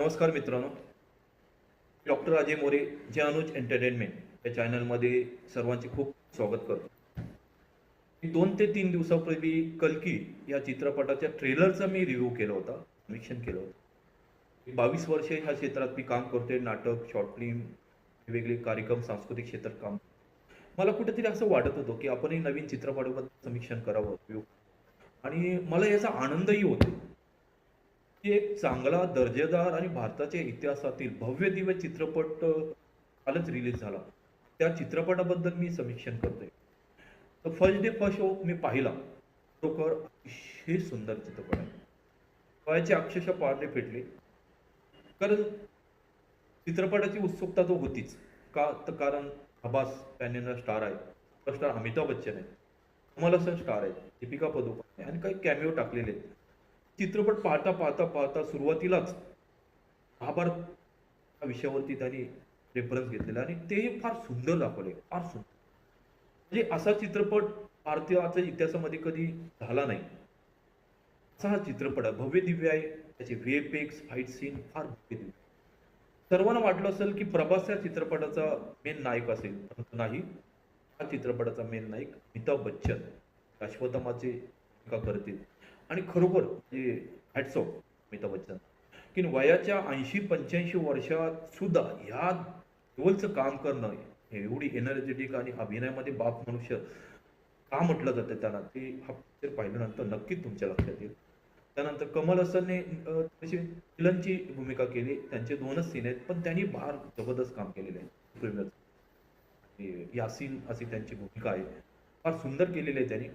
नमस्कार मित्रांनो. डॉक्टर अजय मोरे जे अनुज एंटरटेनमेंट या चॅनलमध्ये सर्वांचे खूप स्वागत करतो. मी दोन ते तीन दिवसापूर्वी कल्की या चित्रपटाच्या ट्रेलरचा मी रिव्ह्यू केला होता समीक्षण केलं होतं. बावीस वर्षे ह्या क्षेत्रात मी काम करतोय नाटक शॉर्ट फिल्म वेगवेगळे कार्यक्रम सांस्कृतिक क्षेत्रात काम मला कुठेतरी असं वाटत होतं की आपणही नवीन चित्रपटाबद्दल समीक्षण करावं आणि मला याचा आनंदही होतो. एक चांगला दर्जेदार आणि भारताच्या इतिहासातील भव्य दिव्य चित्रपट कालच रिलीज झाला. त्या चित्रपटाबद्दल मी समीक्षण करतोय. तर फर्स्ट डे फर्स्ट शो मी पाहिला. खरोखर अतिशय सुंदर चित्रपट आहे. वयाचे अक्षरशः पारले फेटले कारण चित्रपटाची उत्सुकता तो होतीच. का तर कारण हबास पॅनेला स्टार आहे. स्टार अमिताभ बच्चन आहे. कमल हसन स्टार आहे. दीपिका पदुकोण आहे. आणि काही कॅमिओ टाकलेले आहेत. चित्रपट पाहता पाहता पाहता सुरुवातीलाच महाभारत या विषयावरती त्यांनी रेफरन्स घेतलेला आणि तेही फार सुंदर दाखवले फार सुंदर. म्हणजे असा चित्रपट भारतीयाच्या इतिहासामध्ये कधी झाला नाही. असा हा चित्रपट आहे. भव्य दिव्य आहे. त्याचे V F X fight scene फार भव्य दिव्य सर्वांना वाटलं असेल की प्रभास या चित्रपटाचा मेन नायक असेल परंतु नाही. हा चित्रपटाचा मेन नायक अमिताभ बच्चन अश्वतमाचे भूमिका करतील. आणि खरोखर म्हणजे हॅट्स ऑफ अमिताभ बच्चन. की वयाच्या ऐंशी पंच्याऐंशी वर्षात सुद्धा ह्या रोलचं काम करणं हे एवढी एनर्जेटिक आणि अभिनयामध्ये बाप मनुष्य का म्हटलं जातं त्यांना ते हा पिक्चर पाहिल्यानंतर नक्कीच तुमच्या लक्षात येईल. त्यानंतर कमल हसनने अं, थोडीशी विलनची भूमिका केली त्यांचे दोनच सीन आहेत पण त्यांनी फार जबरदस्त काम केलेलं आहे यासीन अशी त्यांची भूमिका आहे. फार सुंदर केलेली आहे त्यांनी.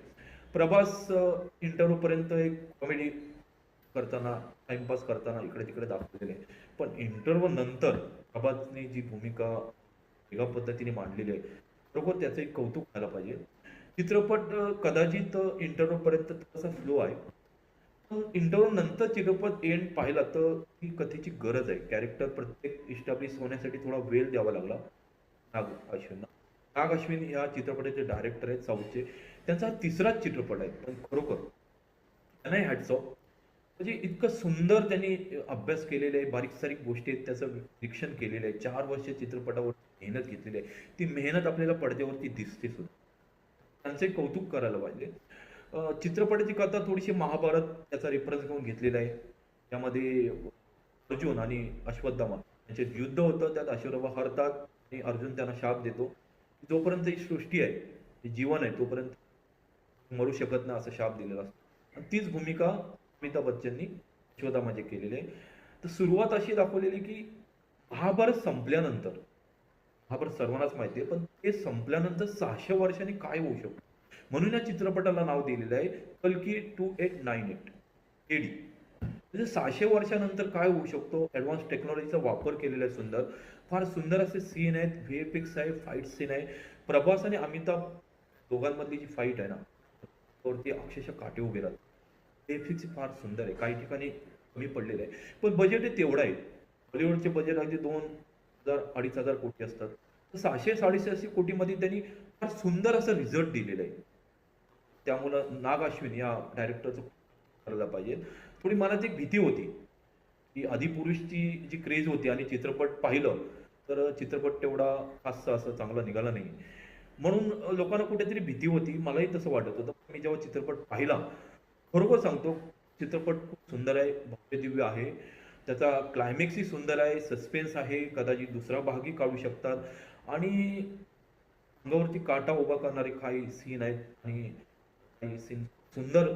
प्रभास इंटरव्ह्यू पर्यंत एक कॉमेडी करताना टाइमपास करताना इकडे तिकडे दाखवलेले आहे. पण इंटरव्ह्यू नंतर प्रभासने जी भूमिका वेगळ्या पद्धतीने मांडलेली आहे बरोबर त्याचं एक कौतुक व्हायला पाहिजे. चित्रपट कदाचित इंटरव्ह्यू पर्यंत थोडासा स्लो आहे. इंटरव्ह्यू नंतर चित्रपट एंड पाहिला तर ही कथेची गरज आहे. कॅरेक्टर प्रत्येक इस्टॅब्लिश होण्यासाठी थोडा वेळ द्यावा लागला. नाग नाग अश्विन या चित्रपटाचे डायरेक्टर आहेत साऊथचे. त्यांचा तिसराच चित्रपट आहे. पण खरोखर त्यांनाही हॅट्स म्हणजे इतकं सुंदर त्यांनी अभ्यास केलेला आहे. बारीक सारीक गोष्टी आहेत. त्याचं निरीक्षण केलेलं आहे. चार वर्ष चित्रपटावर मेहनत घेतलेली आहे. ती मेहनत आपल्याला पडद्यावरती दिसते सुद्धा. त्यांचे कौतुक करायला पाहिजे. चित्रपटाची कथा थोडीशी महाभारत त्याचा रेफरन्स घेऊन घेतलेला आहे. त्यामध्ये अर्जुन आणि अश्वत्थामा यांचे युद्ध होतं. त्यात अश्वत्थामा हरतात आणि अर्जुन त्यांना शाप देतो. जोपर्यंत ही सृष्टी आहे हे जीवन आहे तोपर्यंत मरू शकत नाही असं शाप दिलेला असतो. आणि तीच भूमिका अमिताभ बच्चननी शोधामध्ये केलेली आहे. तर सुरुवात अशी दाखवलेली की महाभारत संपल्यानंतर महाभारत सर्वांनाच माहिती आहे पण ते संपल्यानंतर सहाशे वर्षांनी काय होऊ शकतं? म्हणून या चित्रपटाला नाव दिलेलं आहे कलकी two eight nine eight AD म्हणजे सहाशे वर्षानंतर काय होऊ शकतो? ॲडव्हान्स टेक्नॉलॉजीचा वापर केलेला आहे सुंदर. फार सुंदर असे सीन आहेत. व्ही एफ एक्स आहे फाईट सीन आहे. प्रभास आणि अमिताभ दोघांमधली जी फाईट आहे ना वरती अक्षरशः काटे उभे राहतात. व्ही एफ एक्स फार सुंदर आहे. काही ठिकाणी कमी पडलेलं आहे. पण बजेट हे तेवढं आहे. बॉलिवूडचे बजेट अगदी दोन हजार अडीच हजार कोटी असतात. तर सहाशे साडेसहाशे कोटीमध्ये त्यांनी फार सुंदर असं रिझल्ट दिलेलं आहे. त्यामुळं नाग अश्विन या डायरेक्टरचं करायला पाहिजे. थोडी मनात एक भीती होती की आदिपुरुषची जी क्रेज होती आणि चित्रपट पाहिलं तर चित्रपट तेवढा खास असं चांगला निघाला नाही. म्हणून लोकांना कुठेतरी भीती होती मलाही तसं वाटत होतं. मी जेव्हा चित्रपट पाहिला खरोखर सांगतो चित्रपट खूप सुंदर आहे भव्यदिव्य आहे. त्याचा क्लायमॅक्सही सुंदर आहे सस्पेन्स आहे कदाचित दुसरा भागही काढू शकतात. आणि अंगावरती काटा उभा करणारे काही सीन आहेत आणि काही सीन सुंदर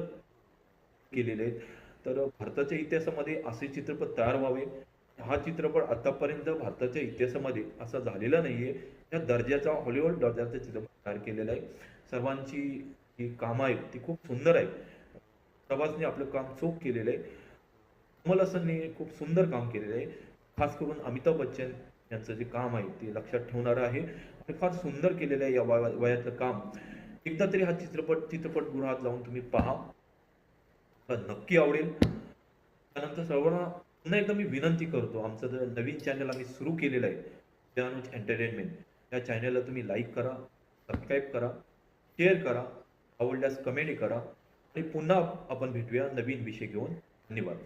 केलेले आहेत. तर भारताच्या इतिहासामध्ये असे चित्रपट तयार व्हावे. हा चित्रपट आतापर्यंत भारताच्या इतिहासामध्ये असा झालेला नाहीये. या दर्जाचा हॉलिवूड दर्जाचा चित्रपट तयार केलेला आहे. सर्वांची जी कामं आहेत ती खूप सुंदर आहे प्रभासने आपलं काम चोख केलेलं आहे. कमल हसनने खूप सुंदर काम केलेलं आहे. खास करून अमिताभ बच्चन यांचं जे काम आहे ते लक्षात ठेवणारं आहे. आणि फार सुंदर केलेलं आहे या वया- वयातलं काम. एकदा तरी हा चित्रपट चित्रपटगृहात जाऊन तुम्ही पहा. नक्की आवडेल. त्यानंतर सर्वांना पुन्हा एकदा मी विनंती करतो आमचं जर नवीन चॅनल आम्ही सुरू केलेलं आहे त्यानुज एंटरटेनमेंट या चॅनलला तुम्ही लाईक करा सबस्क्राईब करा शेअर करा आवडल्यास कमेंट करा आणि पुन्हा आपण भेटूया नवीन विषय घेऊन. धन्यवाद.